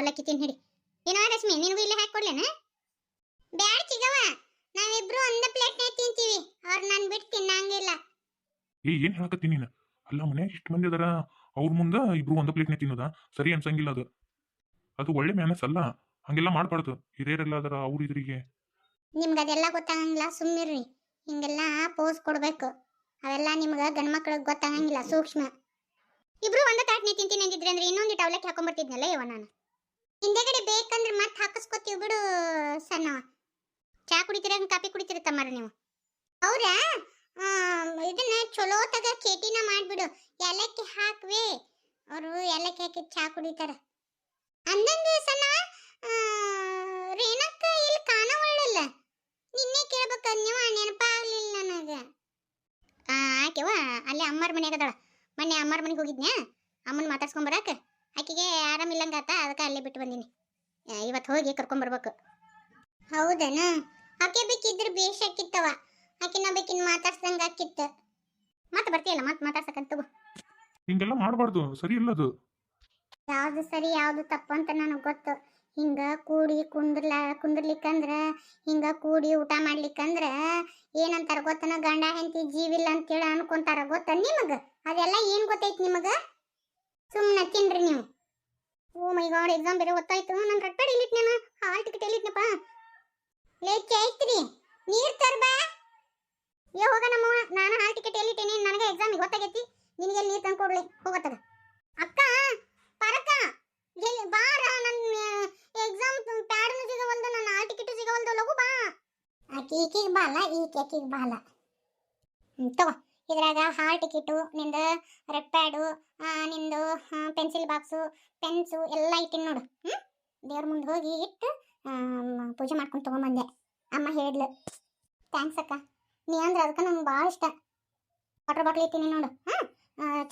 ಅವಲಕ್ಕಿ ತಿನ್ ಹಿಡಿ. ಏನೋ ರಶ್ಮಿ ನಿನಗೂ ಇಲ್ಲೇ ಹಾಕೊಡ್ಲೇನ ಬ್ಯಾಡ ಚಿಗವ ನಾವಿಬ್ರು ಒಂದ ಪ್ಲೇಟ್ನೇ ತಿಂತೀವಿ. ಅವ್ರು ನಾನು ಬಿಟ್ಟು ತಿನ್ನಂಗಿಲ್ಲ. ಏ ಏನ್ ಹೇಳಕತ್ತೀನಿ ನೀನು? ಅಲ್ಲ ಮನೆ ಇಷ್ಟು ಮಂದಿ ಅದಾರ. ಅವ್ರ ಮುಂದೆ ಇಬ್ರು ಒಂದ ಪ್ಲೇಟ್ನೇ ತಿನ್ನೋದ. ಸರಿ ಅನ್ಸಂಗಿಲ್ಲ ಅದು. ಅದು ಒಳ್ಳೆ ಮ್ಯಾನಸ್ ಅಲ್ಲ. ಹಂಗೆಲ್ಲ ಮಾಡ್ಬಾರ್ದು. ಹಿರಿಯರೆಲ್ಲ ಅದರ ಅವ್ರ ಇದ್ರಿಗೆ. ನಿಮ್ಗೆ ಅದೆಲ್ಲ ಗೊತ್ತಾಗಂಗಿಲ್ಲ. ಸುಮ್ಮಿರ್ರಿ ಹಿಂಗೆಲ್ಲ ಪೋಸ್ ಕೊಡ್ಬೇಕು. ಅವೆಲ್ಲ ನಿಮ್ಗೆ ಗಂಡ್ಮಕ್ಳಿಗೆ ಗೊತ್ತಾಗಂಗಿಲ್ಲ. ಸೂಕ್ಷ್ಮ. ಇಬ್ರು ಒಂದ ತಾಟ್ನೆ ತಿಂತೀನಿ ಅಂದಿದ್ರಿ ಅಂದ್ರೆ ಇನ್ನೊಂದು ಟವಲಕ್ಕೆ ಹಾಕೊಂಡ್ಬರ್ತಿದ್ನಲ್ಲ ಇವ ನಾನು. ಹಿಂದೆಗಡೆ ಬೇಕಂದ್ರೆ ಮತ್ತೆ ಹಾಕಿಸ್ಕೊತೀವಿ ಬಿಡು ಸಣ್ಣವ. ಚಾ ಕುಡಿತೀರ ಕಾಫಿ ಕುಡಿತೀರ ತಮ್ಮಾರ ನೀವು? ಅವ್ರ ಇದನ್ನ ಚಲೋ ತಗ ಕೇಟಿನ ಮಾಡ್ಬಿಡು. ಏಲಕ್ಕಿ ಹಾಕ್ವೆ. ಅವರು ಏಲಕ್ಕಿ ಹಾಕಿ ಚಾ ಕುಡಿತಾರ. ಅಂದಂದು ಸಣ್ಣವ ಆ, ರೇಣಕ್ಕ ಇಲ್ಲಿ ಕಾಣವಳ್ಳಿಲ್ಲ ನಿನ್ನೆ ಕೇಳ್ಬೇಕ ನೀವು ನೆನಪಾಗ್ಲಿಲ್ಲ ನನಗೆ. ಆಕೆವ ಅಲ್ಲೇ ಅಮ್ಮರ ಮನ್ಯಾಗ ಅದಾಳ. ಮೊನ್ನೆ ಅಮ್ಮರ ಮನೆಗೆ ಹೋಗಿದ್ನ್ಯಾ? ಅಮ್ಮನ ಮಾತಾಡ್ಸ್ಕೊಂಬರಾಕ ಆಕೆಗೆ ಆರಾಮಿಲ್ಲಂಗಾತ ಅದಕ್ಕೆ ಅಲ್ಲೇ ಬಿಟ್ಟು ಬಂದೀನಿ. ಇವತ್ತು ಹೋಗಿ ಕರ್ಕೊಂಬರ್ಬೇಕು ಹೌದನ? ಆಕೆ ಬೇಕಿದ್ರೆ ಬೇಷ್ ಆಕಿತ್ತವ ಆಕಿನ ಬೇಕಿನ್ ಮಾತಾಡ್ಸ್ದಂಗ ಆಕಿತ್ತು. ಮತ್ತೆ ಬರ್ತೀಯಲ್ಲ ಮತ್ತೆ ಮಾತಾಡ್ಸಕಂತ ತಗೋ. ಹಿಂಗೆಲ್ಲ ಮಾಡಬಾರ್ದು ಸರಿ ಇಲ್ಲ ಅದು ಯಾವ್ದು ಸರಿ ಯಾವ್ದು ತಪ್ಪು ಅಂತ ನನಗೆ ಗೊತ್ತು. ಹಿಂಗ ಕೂಡಿ ಕುಂದ್ರಲ ಕುಂದ್ರಲಿಕ್ಕಂದ್ರ ಹಿಂಗ ಕೂಡಿ ಊಟ ಮಾಡ್ಲಿಕ್ಕಂದ್ರ ಏನಂತಾರ ಗೊತ್ತನ? ಗಂಡ ಹೆಂಡತಿ ಜೀವಿಲ್ಲ ಅಂತೇಳಿ ಅನ್ಕೊಂತಾರ ಗೊತ್ತ ನಿಮಗ? ಅದೆಲ್ಲ ಏನ್ ಗೊತ್ತೈತಿ ನಿಮಗ? ಸುಮ್ಮನೆ ತಿನ್ರಿ ನೀವು. ಓ ಮೈ ಗಾಡ್ ಎಕ್ಸಾಮ್ ಬೇರೆ ಗೊತ್ತಾಯ್ತು ನಾನು ರಟ್ಟಾಡಿ ಇಲ್ಲಿಟ್ ನಾನು ಹಾಲ್ ಟಿಕೆಟ್ ಎಲ್ಲಿಟ್ನಪ್ಪ? ಲೇ ಐತ್ರಿ ನೀರ್ ತರ್ಬಾ? ಏ ಹೋಗ ನಮ್ಮ ನಾನು ಹಾಲ್ ಟಿಕೆಟ್ ಎಲ್ಲಿಟ್ಟೇನಿ? ನನಗೆ ಎಕ್ಸಾಮ್ ಗೊತ್ತಾಗೈತಿ. ನಿನಗೆ ನೀರ್ ತಂದು ಕೊಡ್ಲಿ? ಹೋಗತ್ತದ. ಅಕ್ಕ, ಪರಕ. ಎಲ್ಲಿ ಬಾರ ನನ್ನ ಎಕ್ಸಾಮ್ ಪ್ಯಾಡ್ನು ಸಿಗವಲ್ದು ನನ್ನ ಹಾಲ್ ಟಿಕೆಟ್ ಸಿಗವಲ್ದು. ಲಗು ಬಾ. ಆಕಿ, ಈಕಿಗೆ ಬಾಲ, ಈಕೆ, ಆಕಿಗೆ ಬಾಲ. ತಗೋ. ಇದ್ರಾಗ ಹಾಲ್ ಟಿಕೆಟು ನಿಂದ ರೆಡ್ ಪ್ಯಾಡು ನಿಂದು ಪೆನ್ಸಿಲ್ ಬಾಕ್ಸು ಪೆನ್ಸು ಎಲ್ಲ ಇಟ್ಟಿನಿ ನೋಡು. ಹ್ಞೂ ದೇವ್ರ ಮುಂದೆ ಹೋಗಿ ಇಟ್ಟು ಪೂಜೆ ಮಾಡ್ಕೊಂಡು ತೊಗೊಂಬಂದೆ. ಅಮ್ಮ ಹೇಳಿದ್ಲು ಥ್ಯಾಂಕ್ಸ್ ಅಕ್ಕ. ನೀ ಅಂದ್ರೆ ಅದಕ್ಕೆ ನಂಗೆ ಭಾಳ ಇಷ್ಟ. ವಾಟರ್ ಬಾಟ್ಲ್ ಇತ್ತೀನಿ ನೋಡು. ಹಾಂ?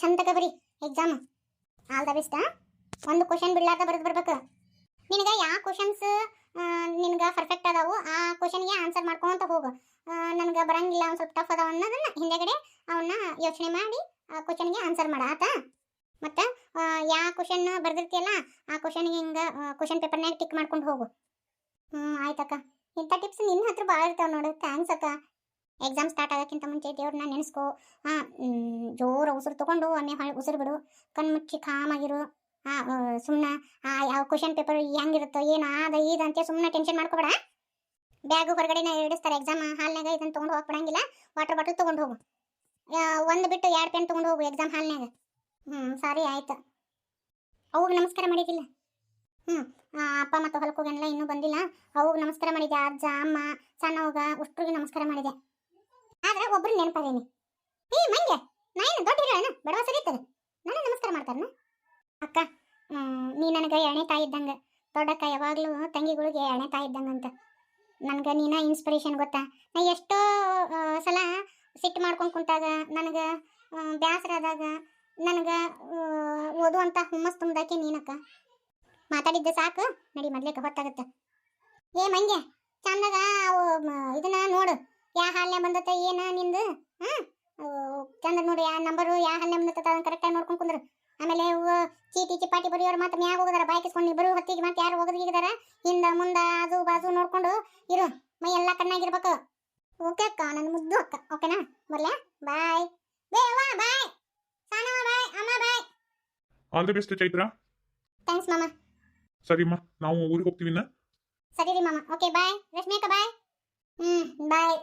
ಚಂದ ಬರಿ ಎಕ್ಸಾಮ್ ಆಲ್ ದ ಬೆಸ್ಟ್ ಒಂದು ಕ್ವಶನ್ ಬಿಡ್ಲಾರ್ದ ಬರೆದು ಬರ್ಬೇಕು. ನಿನಗೆ ಯಾವ ಕ್ವಶನ್ಸ್ ನಿನಗೆ ಪರ್ಫೆಕ್ಟ್ ಅದಾವು? ಆ ಕ್ವಶನ್ಗೆ ಆನ್ಸರ್ ಮಾಡ್ಕೊಂತ ಹೋಗು. ನನಗೆ ಬರಂಗಿಲ್ಲ, ಅವ್ನು ಸ್ವಲ್ಪ ಟಫ್ ಅದಾವ ಅನ್ನೋದನ್ನ ಹಿಂದೆಗಡೆ ಅವನ್ನ ಯೋಚನೆ ಮಾಡಿ ಕ್ವಶನ್ಗೆ ಆನ್ಸರ್ ಮಾಡ, ಆತ? ಮತ್ತು ಯಾವ ಕ್ವಶನ್ ಬರ್ದಿರ್ತೀಯಲ್ಲ, ಆ ಕ್ವಶನ್ಗೆ ಹಿಂಗೆ ಕ್ವಶನ್ ಪೇಪರ್ನಾಗ ಟಿಕ್ ಮಾಡ್ಕೊಂಡು ಹೋಗು. ಹ್ಞೂ ಆಯ್ತಕ್ಕ. ಇಂಥ ಟಿಪ್ಸ್ ನಿನ್ನ ಹತ್ರ ಭಾಳ ಇರ್ತಾವೆ ನೋಡು. ಥ್ಯಾಂಕ್ಸ್ ಅಕ್ಕ. ಎಕ್ಸಾಮ್ ಸ್ಟಾರ್ಟ್ ಆಗೋಕ್ಕಿಂತ ಮುಂಚೆ ದೇವ್ರನ್ನ ನೆನೆಸ್ಕೋ. ಹಾಂ ಜೋರು ಉಸಿರು ತೊಗೊಂಡು ಒಮ್ಮೆ ಹೊಳೆ, ಉಸಿರು ಬಿಡು. ಕಣ್ಮುಚ್ಚಿ ಕಾಮಾಗಿರು. ಹಾಂ ಸುಮ್ಮನೆ ಯಾವ ಕ್ವಶನ್ ಪೇಪರ್ ಹೆಂಗಿರುತ್ತೋ, ಏನು ಆದ, ಈದ ಅಂತ ಸುಮ್ಮನೆ ಟೆನ್ಷನ್ ಮಾಡ್ಕೋಬೇಡ. ಬ್ಯಾಗು ಹೊರಗಡೆನೇ ಇಡಿಸ್ತಾರೆ ಎಕ್ಸಾಮ್ ಹಾಲ್ನಾಗ ಇದನ್ನ ತೊಗೊಂಡು ಹೋಗ್ಬಿಡಂಗಿಲ್ಲ ವಾಟರ್ ಬಾಟಲ್ ತೊಗೊಂಡು ಹೋಗು. ಒಂದು ಬಿಟ್ಟು ಎರಡು ಪೆನ್ ತೊಗೊಂಡು ಹೋಗು ಎಕ್ಸಾಮ್ ಹಾಲ್ನಾಗ ಹ್ಞೂ ಸಾರಿ ಆಯ್ತು. ಅವಾಗ ನಮಸ್ಕಾರ ಮಾಡಿದ್ದಿಲ್ಲ. ಹ್ಞೂ ಅಪ್ಪ ಮತ್ತು ಹೊಲಕ್ಕೆ ಇನ್ನೂ ಬಂದಿಲ್ಲ. ಅವಾಗ ನಮಸ್ಕಾರ ಮಾಡಿದೆ ಅಜ್ಜ, ಅಮ್ಮ, ಸಣ್ಣವಾಗ ಅಷ್ಟ್ರಿಗೆ ನಮಸ್ಕಾರ ಮಾಡಿದೆ. ಆದ್ರೆ ಒಬ್ರು ನೆನಪಾದೇನಿ. ಏ ಮಂಗೆ ನಾ ಏನು ದೊಡ್ಡ ಹೇಳೋಣ ಬಡವ ಸರಿ ಇರ್ತದೆ. ನಾನು ನಮಸ್ಕಾರ ಮಾಡ್ತಾರನ? ಅಕ್ಕ ನೀ ನನಗೆ ಎಣ್ಣೆ ತಾಯಿ ಇದ್ದಂಗೆ. ದೊಡ್ಡಕ್ಕ ಯಾವಾಗಲೂ ತಂಗಿಗಳಿಗೆ ಎಣ್ಣೆ ತಾಯಿ ಇದ್ದಂಗೆ ಅಂತ ನನಗೆ ನೀನ ಇನ್ಸ್ಪಿರೇಷನ್ ಗೊತ್ತಾ? ನಾ ಎಷ್ಟೋ ಸಲ ಸಿಟ್ಟು ಮಾಡ್ಕೊಂಡು ಕುಂತಾಗ ನನಗೆ ಬೇಸರ ಆದಾಗ ನನಗೆ ಓದುವಂಥ ಹುಮ್ಮಸ್ ತುಂಬ್ದಾಕೆ ನೀನಕ್ಕ. ಮಾತಾಡಿದ್ದೆ ಸಾಕು, ನಡಿ ಮೊದ್ಲೇಕ ಹೊತ್ತಾಗತ್ತೆ. ಏ ಮಂಗೆ, ಚಂದಾಗ ಅವು ಇದನ್ನ ನೋಡು. ಯಾವ ಹಾಲ್ನ್ಯಾಗ ಬಂದತ್ತ, ಏನ ನಿಂದು, ಹಾಂ? ಚಂದ ನೋಡಿ ಯಾವ ನಂಬರು ಯಾವ ಹಾಲ್ನ್ಯಾಗ ಬಂದತ್ತ ಅದನ್ನ ಕರೆಕ್ಟಾಗಿ ನೋಡ್ಕೊಂಡು ಕುಂದ್ರು. ಆಮೇಲೆ ಚೀಟಿ ಚಿಪಾಟಿ ಬರೆಯೋರು ಮತ್ತೆ ಮ್ಯಾಗ ಹೋಗದಾರ ಬಾಯ್ ಕಿಸ್ಕೊಂಡು ಇಬ್ಬರು ಹೊತ್ತಿಗೆ ಮತ್ತೆ ಯಾರು ಹೋಗದಿಗಿದಾರ ಹಿಂದ ಮುಂದ ಆಜು ಬಾಜು ನೋಡ್ಕೊಂಡು ಇರು ಮೈ ಎಲ್ಲ ಕಣ್ಣಾಗಿರ್ಬೇಕು. ಓಕೆ ಅಕ್ಕ ನನ್ನ ಮುದ್ದು ಅಕ್ಕ ಓಕೆನಾ? ಬರ್ಲ್ಯಾ ಬಾಯ್. ಬೇವಾ ಬಾಯ್. ಸಾನವ ಬಾಯ್. ಅಮ್ಮ bye. All the best Chaitra. Thanks ಮಾಮ. ಸರಿಮ್ಮ ನಾವು ಊರಿಗೆ ಹೋಗ್ತೀವಿ ಇನ್ನ. ಸರಿ ರೀ ಮಾಮ ಓಕೆ ಬಾಯ್. ರಶ್ಮಿಕ ಬಾಯ್. ಹ್ಮ್ ಬಾಯ್.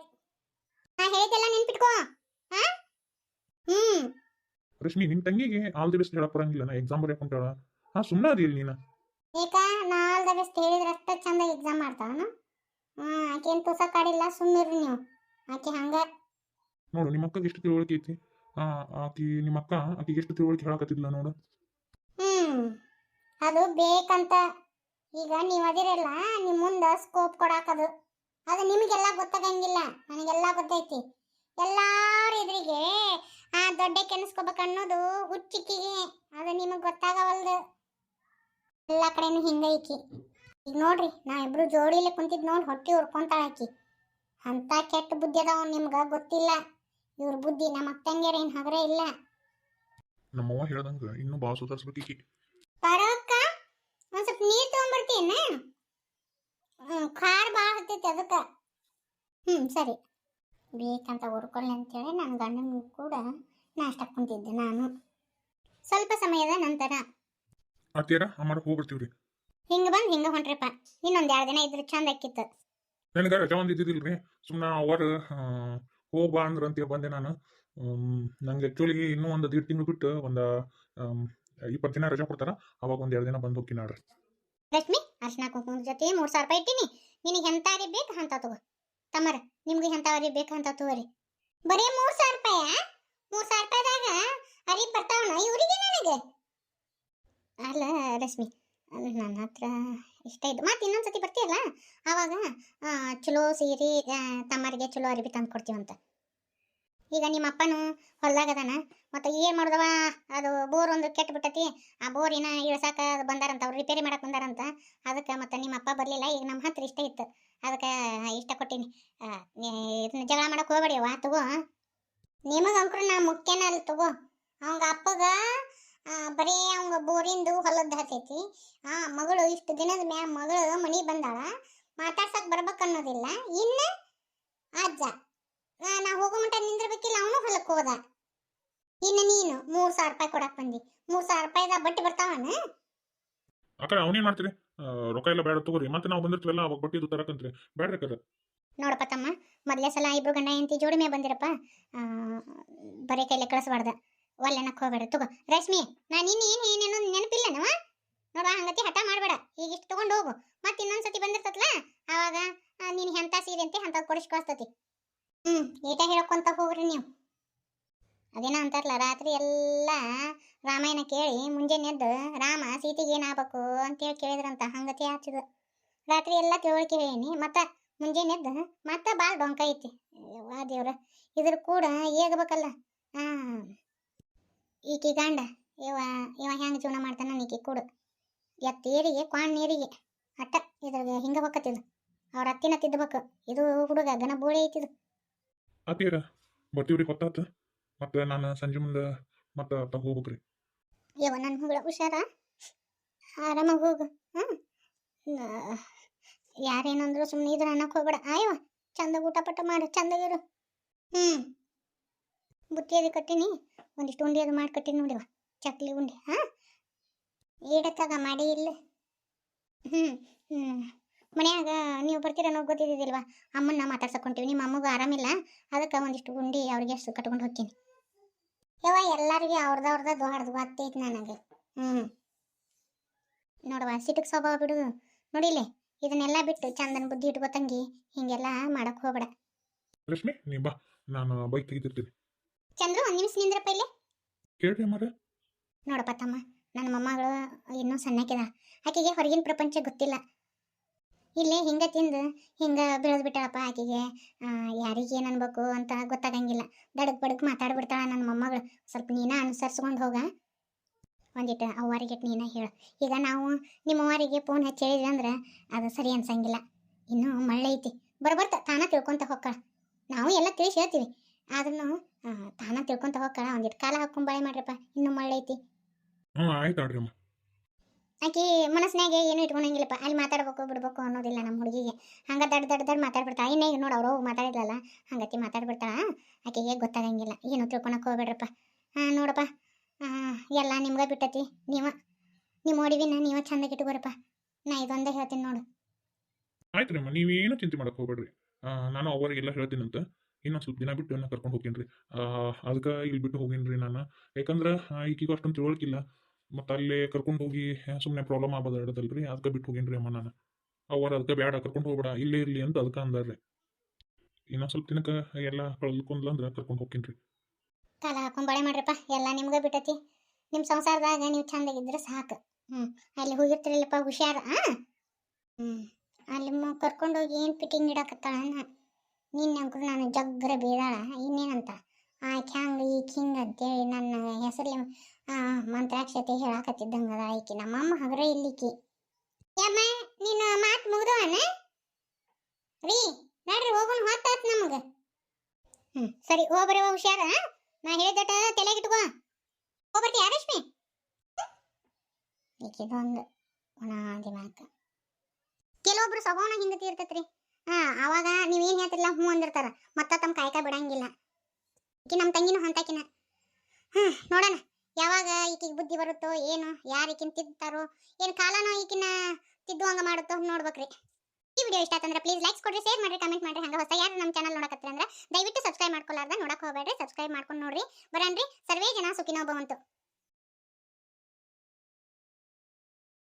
ನಾ ಹೇಳಿದ್ದೆಲ್ಲ ನೆನ್ಪಿಟ್ಕೋ. ಹಾ? ಹ್ಮ್. ರಶ್ಮಿ ನಿನ್ ತಂಗಿಗೆ ಆಲ್ ದಿ ಬೆಸ್ಟ್ ಹೇಳಕ್ ಬರಂಗಿಲ್ಲ ನಾ ಎಕ್ಸಾಮ್ ಬರೆಯಕ್ ಹೊಂಟಾಳ ಸುಮ್ಮನ ಸುಮ್ಮನೆ ಅದಿಲ್ಲ ನೀನು. ಏಕ ನಾಲ್ ದ ಬೆಸ್ಟ್ ಹೇಳಿದ್ರೆ ಅಷ್ಟ ಚಂದ ಎಕ್ಸಾಮ್ ಮಾಡ್ತಾಳ ಹ್ಮ್ ಆಕೇನ್ ತುಸಕಾಡಿಲ್ಲ ಸುಮ್ಮಿರ್ರಿ ನೀವು. ಆಕೆ ಹಂಗ. ನೋಡು ನಿಮ್ಮ ಅಕ್ಕಗೆ ಎಷ್ಟು ತಿಳುವಳಿಕೆ ಐತಿ? ಆ ಆಕಿ ನಿಮ್ಮ ಅಕ್ಕ ಆಕಿಗೆ ಎಷ್ಟು ತಿಳುವಳಿಕೆ ಹೇಳಕತ್ತಿದ್ಲ ನೋಡು. ಹ್ಮ್ ಅದು ಬೇಕಂತ. ಈಗ ನೀವು ಅದಿರಲ್ಲ ನಿಮ್ಮ ಮುಂದ ಸ್ಕೋಪ್ ಕೊಡಾಕದು ಅದು ನಿಮಗೆಲ್ಲ ಗೊತ್ತಾಗಂಗಿಲ್ಲ ನನಗೆಲ್ಲ ಗೊತ್ತೈತಿ. ಎಲ್ಲಾರ ಎದುರಿಗೆ ಆ ದೊಡ್ಡ ಕೆನಸ್ಕೋಬೇಕು ಅನ್ನೋದು ಹುಚ್ಚಿಕ್ಕಿಗೆ. ಅದು ನಿಮಗೆ ಗೊತ್ತಾಗವಲ್ದು. ಎಲ್ಲ ಕಡೆನೂ ಹಿಂಗೈಕಿ ಈಗ ನೋಡ್ರಿ ನಾ ಇಬ್ರು ಜೋಡಿಲಿ ಕುಂತಿದ್ ನೋಡಿ ಹೊಟ್ಟೆ ಉರ್ಕೊಂತಾಳ ಆಕಿ. ಅಂತ ಕೆಟ್ಟ ಬುದ್ಧಿ ಅದಾವ ನಿಮ್ಗೆ ಗೊತ್ತಿಲ್ಲ. ಇವ್ರ ಬುದ್ಧಿ ನಮ್ಮ ಅಕ್ಕಂಗ್ಯಾರ ಏನು ಹಗರೇ ಇಲ್ಲ. ನಮ್ಮವ್ವ ಹೇಳ್ದಂಗ ಇನ್ನೂ ಭಾಳ ಸುಧಾರಿಸ್ಬೇಕು ಈಕಿ. ಪರಕ್ಕ ಒಂದ್ ಸ್ವಲ್ಪ ನೀರ್ ತಗೊಂಡ್ಬರ್ತೀನ ಹ್ಮ್ ಖಾರ ಭಾಳ ಹತ್ತೈತಿ ಅದಕ್ಕೆ. ಹ್ಮ್ ಸರಿ. ಬೇಕಂತ ಹುರ್ಕೊಳ್ಳಿ ಅಂತೇಳಿ ನನ್ನ ಗಂಡನ ಕೂಡ ನಾಷ್ಟ ಕುಂತಿದ್ದೆ ನಾನು. ಸ್ವಲ್ಪ ಸಮಯದ ನಂತರ. ಅತ್ತಿಯರ ಅಮ್ಮಾರ ಹೋಗ್ಬಿಡ್ತೀವ್ರಿ. ಹಿಂಗ ಬಂದ್ ಹಿಂಗ ಹೊಂಟ್ರಿಪ್ಪ. ಇನ್ನೊಂದ್ ಎರಡು ದಿನ ಇದ್ರೆ ಚಂದ ಅಕ್ಕಿತ್ತು. ನನಗೆ ರಜಾ ಒಂದ್ ಇದ್ದಿದ್ದಿಲ್ರಿ. ಸುಮ್ಮನೆ ಅವರು ಹೋಗ್ ಬಾ ಅಂದ್ರ ಅಂತ ಬಂದೆ ನಾನು. ನಂಗೆ ಆ್ಯಕ್ಚುಲಿ ಇನ್ನೂ ಒಂದು ದೀಡ್ ತಿಂಗಳು ಬಿಟ್ಟು ಒಂದು ಇಪ್ಪತ್ತು ದಿನ ರಜಾ ಕೊಡ್ತಾರ. ಅವಾಗ ಒಂದ್ ಎರಡು ದಿನ ಬಂದು ಹೋಗ್ತೀನಿ ನೋಡ್ರಿ ರಶ್ಮಿ ಅರ್ಶನ ಕುಂಕುಮದ ಜೊತೆ ಮೂರ್ ಸಾವಿರ ರೂಪಾಯಿ ಇಟ್ಟಿನಿ. ನಿನಗೆ ಎಂತ ಅರಿ ಬೇಕು ಅಂತ ತಗೋ. ತಮ್ಮರ, ನಿಮ್ಗೆ ಎಂತ ಅರಿ ಬೇಕು ಅಂತ ತಗೋರಿ. ಬರೀ ಮೂರ್ ಸಾವಿರ ರೂಪಾಯ ಮೂರ್ ಸಾವಿರ ರೂಪಾಯಿದಾಗ ಅರಿ ಬರ್ತಾವನ? ಇವರಿಗೆ ನನಗೆ? ಅಲ್ಲ ರಶ್ಮಿ ನನ್ನ ಹತ್ರ ಇಷ್ಟ ಇದ್ದು ಮತ್ತೆ ಇನ್ನೊಂದ್ಸತಿ ಬರ್ತೀಯಲ್ಲ? ಆವಾಗ ಚಲೋ ಸೀರೆ ತಮ್ಮರಿಗೆ ಚಲೋ ಅರಿವಿ ತಂದು ಕೊಡ್ತೀವಂತ ಈಗ ನಿಮ್ಮ ಅಪ್ಪನು ಹೊಲ್ದಾಗದಾನ ಮತ್ತೆ ಏನ್ ಮಾಡ್ದವ? ಅದು ಬೋರ್ ಒಂದು ಕೆಟ್ಟ ಬಿಟ್ಟತಿ, ಆ ಬೋರಿನ ಇಳ್ಸಾಕ ಬಂದಾರಂತ, ಅವ್ರು ರಿಪೇರಿ ಮಾಡಕ್ ಬಂದಾರಂತ. ಅದಕ್ಕೆ ಮತ್ತೆ ನಿಮ್ಮ ಅಪ್ಪ ಬರ್ಲಿಲ್ಲ, ಈಗ ನಮ್ಮ ಹತ್ರ ಇಷ್ಟ ಇತ್ತು. ಅದಕ್ಕೆ ಇಷ್ಟ ಕೊಟ್ಟೀನಿ. ಇದನ್ನ ಜಗಳ ಮಾಡಕ್ ಹೋಗ್ಬೇಡಿ ವಾ ತಗೋ. ನಿಮಗೆ ಅಂಕ್ರು ನಾ ಮುಖ್ಯನ ಅಲ್ಲಿ ತಗೋ. ಅವಂಗ ಅಪ್ಪಗ ಬರೀ ಅವಂಗ ಬೋರಿಂದು ಹೊಲದ ಹತ್ತೈತಿ. ಆ, ಮಗಳು ಇಷ್ಟು ದಿನದ ಮ್ಯಾ ಮಗಳು ಮನಿ ಬಂದಾಳ. ಮಾತಾಡ್ಸಕ್ ಬರ್ಬೇಕು ಅನ್ನೋದಿಲ್ಲ. ಇನ್ನ ಅಜ್ಜ ನಾ ಹೋಗೋ ಮಟ್ಟ ನಿಂದಿರ್ಬೇಕಿಲ್ಲ, ಅವನು ಹೊಲಕ್ಕೆ ಹೋದ. ಇನ್ನು ನೀನು ಮೂರ್ ಸಾವಿರ ರೂಪಾಯಿ ಕೊಡಕ್ ಬಂದಿ. ಮೂರು ಸಾವಿರ ರೂಪಾಯಿದ ಬಟ್ಟಿ ಬರ್ತಾವನ? ಅಕ್ಕ ಅವನೇನ್ ಮಾಡ್ತೀರಿ ರೊಕ್ಕ ಎಲ್ಲ ಬೇಡ ತಗೋರಿ. ಮತ್ತೆ ನಾವು ಬಂದಿರ್ತೀವಲ್ಲ, ಅವಾಗ ಬಟ್ಟಿದ್ದು ತರಕಂತ್ರಿ. ಬೇಡ್ರಿ ಕದ. ನೋಡಪ್ಪ ತಮ್ಮ, ಮೊದಲೇ ಸಲ ಇಬ್ರು ಗಂಡ ಹೆಂಡತಿ ಜೋಡಿ ಮೇ ಬಂದಿರಪ್ಪ. ಬರೀ ಕೈಲೆ ಕಳಿಸ್ಬಾರ್ದ. ಒಲ್ಲೆನಕ್ಕೆ ಹೋಗಬೇಡ ತಗೋ ರಶ್ಮಿ ನಾ ನಿನ್ನೆ ಏನು ಏನೇನೋ ನೆನಪಿಲ್ಲನವ? ನೋಡ ಹಂಗತಿ ಹಠ ಮಾಡಬೇಡ. ಈಗ ಇಷ್ಟು ತಗೊಂಡು ಹೋಗು. ಮತ್ತೆ ಇನ್ನೊಂದ್ಸತಿ ಬಂದಿರ್ತತ್ಲ? ಆವಾಗ ನೀನು ಹೆಂತಾ ಸೀರೆ ಅಂತ ಅಂತ ಕೊಡಿಸ್ ಕಳಿಸ್ತತಿ. ಹ್ಞೂ ಏಟ ಹೇಳ್ಕೊಂತ ಹೋಗ್ರಿ ನೀವು. ಅದೇನ ಅಂತಾರಲ್ಲ, ರಾತ್ರಿ ಎಲ್ಲ ರಾಮಾಯಣ ಕೇಳಿ ಮುಂಜಾನೆ ಎದ್ದು ರಾಮ ಸೀತೆಗೆ ಏನಾಗಬೇಕು ಅಂತೇಳಿ ಕೇಳಿದ್ರಂತ, ಹಂಗತಿ ಆಚಿದ. ರಾತ್ರಿ ಎಲ್ಲ ತಿಳುವಳಿಕೆ ಹೇಳೀನಿ, ಮತ್ತೆ ಮುಂಜಾನೆ ಎದ್ದು ಮತ್ತೆ ಭಾಳ ಡೊಂಕ ಐತಿ. ವಾ ದೇವ್ರ, ಇದ್ರ ಕೂಡ ಏಗಬೇಕಲ್ಲ ಹಾ ಈಕಿ ಗಂಡ ಇವ ಇವ ಹೆಂಗ್ ಜೀವನ ಮಾಡ್ತಾನ ಈಕಿ ಕೂಡ. ಎತ್ತೇರಿಗೆ ಕ್ವಾಣ್ ನೀರಿಗೆ ಅಟ್ಟ, ಇದ್ರಾಗ ಹಿಂಗ ಹೊಕ್ಕತ್ತಿದು ಅವ್ರ ಅತ್ತಿನ ತಿದ್ದಬೇಕು ಇದು ಹುಡುಗ ಗನ ಬೋಳಿ ಐತಿದು. ಅತ್ತಿಯರ ಬರ್ತೀವ್ರಿ ಹೊತ್ತಾತ ಮತ್ತೆ ನಾನು ಸಂಜೆ ಮುಂದೆ ಮತ್ತೆ ತಗೋಬೇಕ್ರಿ ಹೋಗ್ಬೇಕ್ರಿ. ಯವ ನನ್ನ ಮಗಳ ಹುಷಾರ? ಆರಾಮಾಗಿ ಹೋಗು ಹ್ಞೂ ಯಾರೇನಂದ್ರು ಸುಮ್ಮನೆ ಇದ್ರ ಅನ್ನಕ್ಕೆ ಹೋಗ್ಬೇಡ. ಚಂದ ಊಟ ಪಟ ಮಾಡು ಇರು. ಹ್ಞೂ ಬುತ್ತಿ ಅದು ಕಟ್ಟಿನಿ, ಒಂದಿಷ್ಟು ಉಂಡಿ ಅದು ಮಾಡಿ ಕಟ್ಟಿನಿ ನೋಡಿವ ಚಕ್ಲಿ ಉಂಡಿ, ಹಾಂ? ಏಡಕ್ಕಾಗ ಮಾಡಿ ಇಲ್ಲ. ಹ್ಞೂ ಹ್ಞೂ ಮನ್ಯಾಗ ನೀವು ಬರ್ತೀರ ಅನ್ನೋ ಗೊತ್ತಿದ್ದಿಲ್ವಾ ಅಮ್ಮನ್ನ ಮಾತಾಡ್ಸಕೊಂತೀವಿ ನಿಮ್ಮ ಅಮ್ಮಗೂ ಆರಾಮಿಲ್ಲ, ಅದಕ್ಕೆ ಒಂದಿಷ್ಟು ಉಂಡಿ ಅವ್ರಿಗೆ ಕಟ್ಕೊಂಡು ಹೋಗ್ತೀನಿ. ಯವ್ವ ಎಲ್ಲರಿಗೂ ಅವ್ರದ ಅವ್ರದ ದೊಡ್ಡದು ಗೊತ್ತೈತಿ ನನಗೆ. ಹ್ಞೂ ನೋಡುವ ಸಿಟಕ್ ಸ್ವಭಾವ ಬಿಡು ನೋಡಿಲೆ ಇದನ್ನೆಲ್ಲ ಬಿಟ್ಟು ಚಂದನ್ ಬುದ್ಧಿ ಇಟ್ಕೋತಂಗಿ ಹಿಂಗೆಲ್ಲ ಮಾಡಕ್ ಹೋಗ್ಬೇಡ. ಲಕ್ಷ್ಮಿ ನೀ ಬಾ ನಾನು ಬೈಕ್ ತೆಗಿತಿರ್ತೀನಿ. ಚಂದ್ರು ಒಂದ್ ನಿಮಿಷ ನಿಂದ್ರಪ್ಪ ಇಲ್ಲಿ. ಕೇಳ್ರಿ ಅಮ್ಮಾರ ನೋಡಪ್ಪ ತಮ್ಮ ನನ್ನ ಮೊಮ್ಮಗಳು ಇನ್ನೂ ಸಣ್ಣಕ್ಕಿದ. ಆಕೆಗೆ ಹೊರಗಿನ ಪ್ರಪಂಚ ಗೊತ್ತಿಲ್ಲ. ಇಲ್ಲೇ ಹಿಂಗೆ ತಿಂದು ಹಿಂಗೆ ಬೆಳೆದು ಬಿಟ್ಟಾಳಪ್ಪ ಆಕೆಗೆ. ಯಾರಿಗೆ ಏನು ಅನ್ಬೇಕು ಅಂತ ಗೊತ್ತಾಗಂಗಿಲ್ಲ. ದಡಕ್ ಬಡಕ್ ಮಾತಾಡ್ಬಿಡ್ತಾಳ ನನ್ನ ಮೊಮ್ಮಗಳು. ಸ್ವಲ್ಪ ನೀನ ಅನುಸರಿಸ್ಕೊಂಡು ಹೋಗ. ಒಂದಿಟ್ಟು ಅವ್ವಾರಿಗೆ ನೀನ ಹೇಳು. ಈಗ ನಾವು ನಿಮ್ಮ ಅವ್ವಾರಿಗೆ ಫೋನ್ ಹಚ್ಚಿ ಹೇಳಿದ್ವಿ ಅಂದ್ರೆ ಅದು ಸರಿ ಅನ್ಸಂಗಿಲ್ಲ. ಇನ್ನೂ ಮಳೆ ಐತಿ. ಬರ್ಬರ್ತ, ತಾನ ತಿಳ್ಕೊಂತ ಹೋಗ್ಕಳ ನಾವು ಎಲ್ಲ ತಿಳಿಸಿ ಹೇಳ್ತೀವಿ. ಆದ್ರೂ ತಾನ ತಿಳ್ಕೊಂತ ಹೋಗ್ಕಳ ಒಂದಿಟ್ಟು ಕಾಲ ಹಾಕೊಂಡ್ ಬಾಳೆ ಮಾಡ್ರಪ್ಪ. ಇನ್ನೂ ಮಳೆ ಐತಿ. ಹ್ಞೂ ಆಕಿ ಮನಸ್ನಾಗೆ ಏನು ಇಟ್ಕೊಂಡಂಗಿಲ್ಲಪ್ಪ. ಅಲ್ಲಿ ಮಾತಾಡ್ಬೇಕು, ಬಿಡ್ಬೇಕು ಅನ್ನೋದಿಲ್ಲ ನಮ್ಮ ಹುಡುಗಿಗೆ. ಹಂಗೆ ದಡ್ ದಡ್ ದಡ್ ಮಾತಾಡ್ಬಿಡ್ತಾಳೆ ಇನ್ನೇ ನೋಡು ಅವ್ರು ಮಾತಾಡಿದ್ಲಲ್ಲ, ಹಂಗತಿ ಮಾತಾಡ್ಬಿಡ್ತಾಳ. ಆಕೆಗೆ ಗೊತ್ತಾಗಂಗಿಲ್ಲ. ಏನು ತಿಳ್ಕೊಳಕ್ಕೆ ಹೋಗ್ಬೇಡ್ರಪ್ಪ. ಹಾಂ, ನೋಡಪ್ಪ. ಎಲ್ಲ ನಿಮ್ಗೆ ಬಿಟ್ಟತಿ. ನೀವ, ನಿಮ್ಮ ಓಡಿವಿನ ನೀವ ಚಂದಾಗಿ ಇಟ್ಕೋರಪ್ಪ. ನಾ ಇದೊಂದೇ ಹೇಳ್ತೀನಿ ನೋಡು. ಆಯ್ತು ರೀ ನೀವೇನು ಚಿಂತೆ ಮಾಡಕ್ಕೆ ಹೋಗ್ಬೇಡ್ರಿ. ನಾನು ಅವರಿಗೆಲ್ಲ ಹೇಳ್ತೀನಂತ. ಇನ್ನೊಂದು ಸ್ವಲ್ಪ ದಿನ ಬಿಟ್ಟು ಕರ್ಕೊಂಡು ಹೋಗ್ತೀನಿ ರೀ. ಅದಕ್ಕೆ ಇಲ್ಲಿ ಬಿಟ್ಟು ಹೋಗೇನ್ರಿ ನಾನು. ಯಾಕಂದ್ರೆ ಈಗೀಗ ಅಷ್ಟೊಂದು ತಿಳುವಳಿಕಿಲ್ಲ ಮತ್ತು ಅಲ್ಲಿ ಕರ್ಕೊಂಡು ಹೋಗಿ ಸುಮ್ಮನೆ ಪ್ರಾಬ್ಲಮ್ ಆಗ್ಬೋದು ರೀ ಅದಕ್ಕೆ ಬಿಟ್ಟು ಹೋಗೇನ್ರಿ ಅಮ್ಮ ನಾನು. ಅವ್ರು ಅದಕ್ಕೆ ಬೇಡ ಕರ್ಕೊಂಡು ಹೋಗ್ಬೇಡ, ಇಲ್ಲೇ ಇರಲಿ ಅಂತ ಅದಕ್ಕೆ ರೀ ಇನ್ನೊಂದು ಸ್ವಲ್ಪ ದಿನಕ್ಕೆ ಎಲ್ಲ ಕಳ್ಕೊಂಡ್ಲ ಅಂದ್ರೆ ಕರ್ಕೊಂಡು ಹೋಗ್ತೀನಿ ರೀ ಕಾಲ ಹಾಕೊಂಡು ಬಳೆ ಮಾಡ್ರಪ್ಪ, ಎಲ್ಲ ನಿಮ್ಗೆ ಬಿಟ್ಟತಿ. ನಿಮ್ಮ ಸಂಸಾರದಾಗ ನೀವು ಚಂದಾಗಿದ್ರೆ ಸಾಕು. ಹ್ಞೂ ಅಲ್ಲಿ ಹೋಗಿರ್ತಿರಲ್ಲಪ್ಪ ಹುಷಾರ ಹಾಂ ಹ್ಞೂ ಅಲ್ಲಿ ಕರ್ಕೊಂಡು ಕರ್ಕೊಂಡೋಗಿ ಏನು ಫಿಟ್ಟಿಂಗ್ ಇಡಕತ್ತಾಳ ನೀನು ಅಂಕರು ನಾನು ಜಗ್ಗರ ಬೇದಾಳ ಇನ್ನೇನಂತ? ಆಕೆ ಹಂಗೆ ಈಕೆ ಹಿಂಗೆ ಅಂತೇಳಿ ನನ್ನ ಹೆಸರಲ್ಲಿ ಮಂತ್ರಾಕ್ಷತೆ ಹೇಳಾಕತ್ತಿದ್ದಂಗೆ ಅದ ಈಕಿ ನಮ್ಮಮ್ಮ ಹಗರ ಇಲ್ಲಿಕಿ. ಯಮ್ಮ ನೀನು ಮಾತು ಮುಗ್ದವನ? ರೀ, ನಡ್ರಿ ಹೋಗೋಣ ಹೊತ್ತಾತ್ ನಮಗೆ. ಹ್ಞೂ ಸರಿ ಹೋಗಿ ಹುಷಾರ? ನಾ ಹೇಳಿದಟ ತಲೆಗಿಟ್ಕೋ ಹೋಗ್ಬರ್ತೀಯ ರಶ್ಮಿ ಈಕಿದೊಂದು ಒಣಾದಿ ಮಾತು. ಕೆಲವೊಬ್ರು ಸ್ವಭಾವನ ಹಿಂಗ ಇರ್ತೈತ್ರಿ. ಹಾ ಅವಾಗ ನೀವೇನ್ ಹೇಳ್ತಿರಲ್ಲ ಹ್ಞೂ ಅಂದಿರ್ತಾರ. ಮತ್ತ ತಮ್ಮ ಕಾಯ್ಕ ಬಿಡಂಗಿಲ್ಲ. ಈಕಿ ನಮ್ಮ ತಂಗಿನೂ ಹಂತಾಕಿನ ಹ್ಞೂ ನೋಡೋಣ, ಯಾವಾಗ ಈಕಿಗೆ ಬುದ್ಧಿ ಬರುತ್ತೋ ಏನು, ಯಾರು ಈಕಿನ ತಿದ್ದಾರೋ ಏನು ಕಾಲನೋ ಈಕಿನ ತಿದ್ದುವಂಗ ಮಾಡುತ್ತೋ ನೋಡ್ಬೇಕ್ರಿ. ಈ ವಿಡಿಯೋ ಇಷ್ಟ ಆತಂದ್ರೆ ಪ್ಲೀಸ್ ಲೈಕ್ಸ್ ಕೊಡ್ರಿ ಶೇರ್ ಮಾಡ್ರಿ ಕಮೆಂಟ್ ಮಾಡ್ರಿ, ಹಂಗೆ ಹೊಸ ಯಾರು ನಮ್ಮ ಚಾನಲ್ ನೋಡಕತ್ತೀರ ಅಂದ್ರೆ ದಯವಿಟ್ಟು ಸಬ್ಸ್ಕ್ರೈಬ್ ಮಾಡ್ಕೊಳ್ಳಾರ್ದ ನೋಡಕ್ಕೆ ಹೋಗ್ಬೇಡ್ರಿ ಸಬ್ಸ್ಕ್ರೈಬ್ ಮಾಡ್ಕೊಂಡು ನೋಡ್ರಿ. ಬರನ್ರಿ ಸರ್ವೇ ಜನ ಸುಖಿನೋ ಭವಂತು.